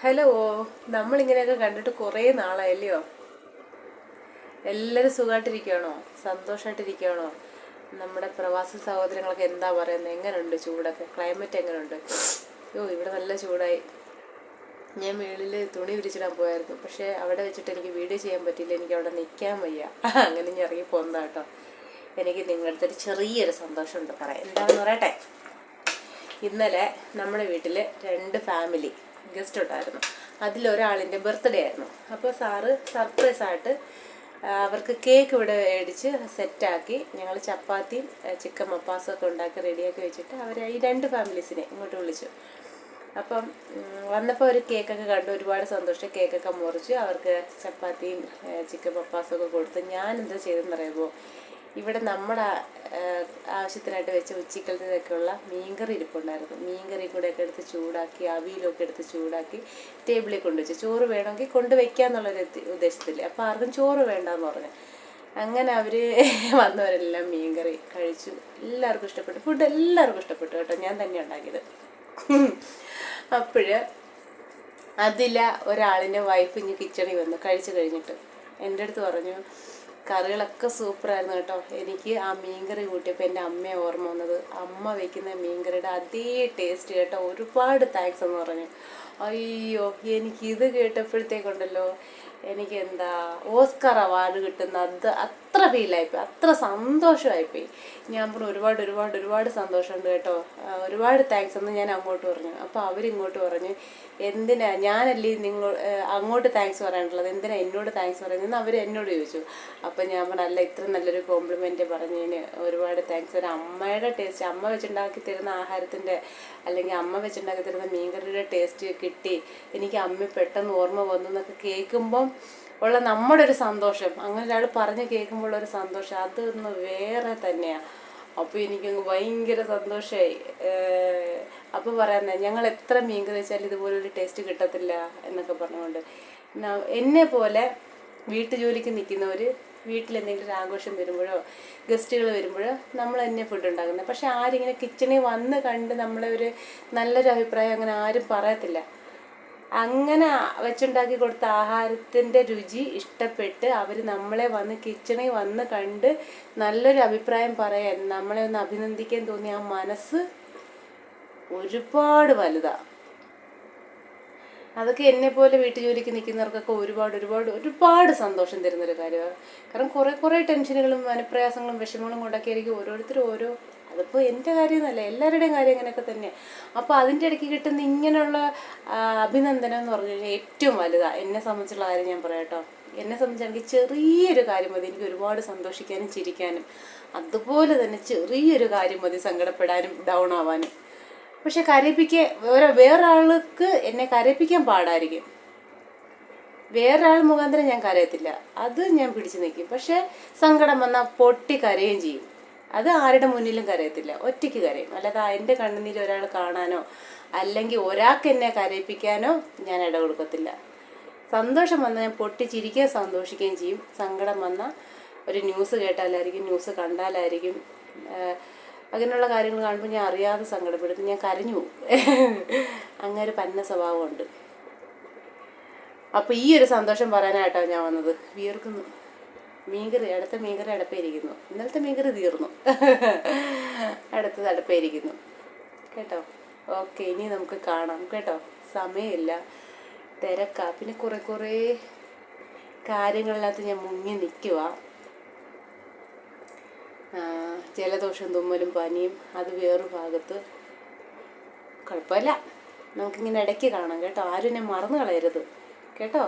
Hello നമ്മളിങ്ങനെയൊക്കെ കണ്ടിട്ട് കുറേ നാളായല്ലയോ? എല്ലാവരും സുഖമായിട്ടിരിക്കുകയാണോ സന്തോഷമായിട്ടിരിക്കുകയാണോ നമ്മുടെ പ്രവാസി സഹോദരങ്ങളൊക്കെ എന്താ പറയുന്നത്? എങ്ങനെയുണ്ട് ചൂടൊക്കെ? ക്ലൈമറ്റ് എങ്ങനെയുണ്ട് ഓ ഇവിടെ നല്ല ചൂടായി. ഞാൻ മേളിൽ തുണി വിരിച്ചിടാൻ പോയായിരുന്നു. പക്ഷേ അവിടെ വെച്ചിട്ട് എനിക്ക് വീഡിയോ ചെയ്യാൻ പറ്റിയില്ല. എനിക്ക് അവിടെ നിൽക്കാൻ വയ്യ. അങ്ങനെ ഞാൻ ഇറങ്ങി പോകുന്ന കേട്ടോ. എനിക്ക് നിങ്ങളുടെ അടുത്തൊരു ചെറിയൊരു സന്തോഷമുണ്ട്. പറയാം. എന്താണെന്ന് പറയട്ടെ? ഇന്നലെ നമ്മുടെ വീട്ടിൽ രണ്ട് ഫാമിലി ഗസ്റ്റ് ഉണ്ടായിരുന്നു. അതിലൊരാളിന്റെ ബർത്ത്ഡേ ആയിരുന്നു. അപ്പോൾ സാറ് സർപ്രൈസ് ആയിട്ട് അവർക്ക് കേക്ക് ഇവിടെ മേടിച്ച് സെറ്റാക്കി ഞങ്ങൾ ചപ്പാത്തിയും ചിക്കൻ മപ്പാസും ഒക്കെ ഉണ്ടാക്കി റെഡിയാക്കി വെച്ചിട്ട് അവർ ഈ രണ്ട് ഫാമിലീസിനെ ഇങ്ങോട്ട് വിളിച്ചു. അപ്പം വന്നപ്പോൾ ഒരു കേക്കൊക്കെ കണ്ടു ഒരുപാട് സന്തോഷം. കേക്കൊക്കെ മുറിച്ച് അവർക്ക് ചപ്പാത്തിയും ചിക്കൻ പപ്പാസും ഒക്കെ കൊടുത്ത് ഞാൻ എന്താ ചെയ്തെന്ന് പറയുമ്പോൾ ഇവിടെ നമ്മുടെ ആവശ്യത്തിനായിട്ട് വെച്ച ഉച്ചക്കലത്തിനൊക്കെയുള്ള മീൻകറി ഇരിപ്പുണ്ടായിരുന്നു. മീൻകറി കൂടെ ഒക്കെ എടുത്ത് ചൂടാക്കി അവിയിലൊക്കെ എടുത്ത് ചൂടാക്കി ടേബിളിൽ കൊണ്ടുവച്ചു ചോറ് വേണമെങ്കിൽ കൊണ്ടുവയ്ക്കാന്നുള്ളൊരു ഉദ്ദേ- ഉദ്ദേശത്തിൽ അപ്പോൾ ആർക്കും ചോറ് വേണ്ടെന്ന് പറഞ്ഞു. അങ്ങനെ അവർ വന്നവരെല്ലാം മീൻകറി കഴിച്ചു. എല്ലാവർക്കും ഇഷ്ടപ്പെട്ടു. ഫുഡ് എല്ലാവർക്കും ഇഷ്ടപ്പെട്ടു കേട്ടോ. ഞാൻ തന്നെ ഉണ്ടാക്കിയത്. അപ്പോഴ് അതില ഒരാളിന്റെ വൈഫ് ഇനി കിച്ചണിൽ വന്നു. കഴിച്ചു കഴിഞ്ഞിട്ട്. എന്റെ അടുത്ത് പറഞ്ഞു കറികളൊക്കെ സൂപ്പറായിരുന്നു കേട്ടോ. എനിക്ക് ആ മീൻകറി കൂട്ടിയപ്പോൾ എന്റെ അമ്മയെ ഓർമ്മ വന്നത്. അമ്മ വെക്കുന്ന മീൻകറിയുടെ അതേ ടേസ്റ്റ് കേട്ടോ. ഒരുപാട് താങ്ക്സ് എന്ന് പറഞ്ഞു. അയ്യോ എനിക്കിത് കേട്ടപ്പോഴത്തേക്കുണ്ടല്ലോ എനിക്ക് എന്താ ഓസ്കാർ അവാർഡ് കിട്ടുന്ന അത് അത്ര ഫീലായിപ്പോയി അത്ര സന്തോഷമായിപ്പോയി. ഞാൻ പറഞ്ഞു ഒരുപാട് ഒരുപാട് ഒരുപാട് സന്തോഷമുണ്ട് കേട്ടോ. ഒരുപാട് താങ്ക്സ് എന്ന് ഞാൻ അങ്ങോട്ട് പറഞ്ഞു. അപ്പോൾ അവരിങ്ങോട്ട് പറഞ്ഞു എന്തിനാ ഞാനല്ലേ നിങ്ങൾ അങ്ങോട്ട് താങ്ക്സ് പറയാനുള്ളത്? എന്തിനാ എന്നോട് താങ്ക്സ് പറയുന്നതെന്ന് അവർ എന്നോട് ചോദിച്ചു. അപ്പോൾ ഞാൻ പറഞ്ഞു അല്ല ഇത്ര നല്ലൊരു കോംപ്ലിമെന്റ് പറഞ്ഞതിന് ഒരുപാട് താങ്ക്സ് ഒരു അമ്മയുടെ ടേസ്റ്റ് അമ്മ വെച്ചുണ്ടാക്കി തരുന്ന ആഹാരത്തിന്റെ അല്ലെങ്കിൽ അമ്മ വെച്ചുണ്ടാക്കി തരുന്ന മീൻകറിയുടെ ടേസ്റ്റ് കിട്ടി. എനിക്ക് അമ്മ പെട്ടെന്ന് ഓർമ്മ വന്നു എന്നൊക്കെ കേൾക്കുമ്പം ഉള്ള നമ്മുടെ ഒരു സന്തോഷം. അങ്ങനെ ഒരാൾ പറഞ്ഞ് കേൾക്കുമ്പോൾ ഒരു സന്തോഷം. അതൊന്ന് വേറെ തന്നെയാണ് അപ്പോൾ എനിക്കങ്ങ് ഭയങ്കര സന്തോഷമായി അപ്പോൾ പറയുന്നത് ഞങ്ങൾ എത്ര മീൻ കറി വെച്ചാലും ടേസ്റ്റ് കിട്ടത്തില്ല എന്നൊക്കെ പറഞ്ഞുകൊണ്ട്. എന്നെ പോലെ വീട്ടു ജോലിക്ക് നിൽക്കുന്നവർ വീട്ടിൽ എന്തെങ്കിലും ഒരു ആഘോഷം വരുമ്പോഴോ ഗസ്റ്റുകൾ വരുമ്പോഴോ നമ്മൾ തന്നെ ഫുഡ് ഉണ്ടാക്കുന്നത്. പക്ഷെ ആരിങ്ങനെ കിച്ചണിൽ വന്ന് കണ്ട് നമ്മളെ ഒരു നല്ലൊരു അഭിപ്രായം അങ്ങനെ ആരും പറയത്തില്ല. അങ്ങനെ വെച്ചുണ്ടാക്കി കൊടുത്ത ആഹാരത്തിന്റെ രുചി ഇഷ്ടപ്പെട്ട് അവർ നമ്മളെ വന്ന് കിച്ചണിൽ വന്ന് കണ്ട് നല്ലൊരു അഭിപ്രായം പറയാൻ നമ്മളെ ഒന്ന് അഭിനന്ദിക്കാൻ തോന്നിയ ആ മനസ്സ് ഒരുപാട് വലുതാണ് അതൊക്കെ എന്നെ പോലെ വീട്ടു ജോലിക്ക് നിൽക്കുന്നവർക്കൊക്കെ ഒരുപാട് ഒരുപാട് ഒരുപാട് സന്തോഷം തരുന്നൊരു കാര്യമാണ്. കാരണം കുറേ കുറേ ടെൻഷനുകളും മനപ്രയാസങ്ങളും വിഷമങ്ങളും കൊണ്ടൊക്കെ ആയിരിക്കും ഓരോരുത്തരും ഓരോ അതിപ്പോൾ എന്റെ കാര്യമെന്നല്ല എല്ലാവരുടെയും കാര്യം അങ്ങനെയൊക്കെ തന്നെ. അപ്പോൾ അതിന്റെ ഇടയ്ക്ക് കിട്ടുന്ന ഇങ്ങനെയുള്ള അഭിനന്ദനം എന്ന് പറഞ്ഞു കഴിഞ്ഞാൽ ഏറ്റവും വലുതാണ് എന്നെ സംബന്ധിച്ചുള്ള കാര്യം ഞാൻ പറയാം കേട്ടോ. എന്നെ സംബന്ധിച്ചാണെങ്കിൽ ചെറിയൊരു കാര്യം മതി. എനിക്ക് ഒരുപാട് സന്തോഷിക്കാനും ചിരിക്കാനും. അതുപോലെ തന്നെ ചെറിയൊരു കാര്യം മതി സങ്കടപ്പെടാനും ഡൗൺ ആവാനും. പക്ഷെ കരയിപ്പിക്കാൻ വേറെ വേറൊരാൾക്ക് എന്നെ കരയിപ്പിക്കാൻ പാടായിരിക്കും. വേറൊരാൾ മുഖാന്തരം ഞാൻ കരയത്തില്ല. അത് ഞാൻ പിടിച്ചു നിൽക്കും പക്ഷെ സങ്കടം വന്നാൽ പൊട്ടി കരയുകയും ചെയ്യും. അത് ആരുടെ മുന്നിലും കരയത്തില്ല. ഒറ്റയ്ക്ക് കരയും. അല്ലാതെ എന്റെ കണ്ണുനീര് ഒരാൾ കാണാനോ അല്ലെങ്കിൽ ഒരാൾക്ക് എന്നെ കരയിപ്പിക്കാനോ ഞാൻ ഇട കൊടുക്കത്തില്ല സന്തോഷം വന്നാൽ ഞാൻ പൊട്ടിച്ചിരിക്കുകയും സന്തോഷിക്കുകയും ചെയ്യും. സങ്കടം വന്നാൽ ഒരു ന്യൂസ് കേട്ടാലായിരിക്കും ന്യൂസ് കണ്ടാലായിരിക്കും. അങ്ങനെയുള്ള കാര്യങ്ങൾ കാണുമ്പോൾ ഞാൻ അറിയാതെ സങ്കടപ്പെടുത്തും ഞാൻ കരഞ്ഞു പോകും. അങ്ങനെ ഒരു പന്ന സ്വഭാവമുണ്ട്. അപ്പോൾ ഈ ഒരു സന്തോഷം പറയാനായിട്ടാണ് ഞാൻ വന്നത്. വിയർക്കുന്നു. മീൻകറി അടുത്ത മീൻകറി അടപ്പേരിക്കുന്നു. ഇന്നലത്തെ മീൻകറി തീർന്നു. അടുത്തത് അടപ്പേരിക്കുന്നു. കേട്ടോ? ഓക്കെ ഇനി നമുക്ക് കാണാം. കേട്ടോ? സമയമില്ല. തിരക്കാ. പിന്നെ കുറേ കുറേ കാര്യങ്ങളിനകത്ത് ഞാൻ മുങ്ങി നിൽക്കുക ജലദോഷം തുമ്മലും പനിയും അത് വേറൊരു ഭാഗത്ത്. കുഴപ്പമില്ല. നമുക്കിങ്ങനെ ഇടയ്ക്ക് കാണാം. കേട്ടോ? ആരും എന്നെ മറന്നു കളയരുത്. കേട്ടോ?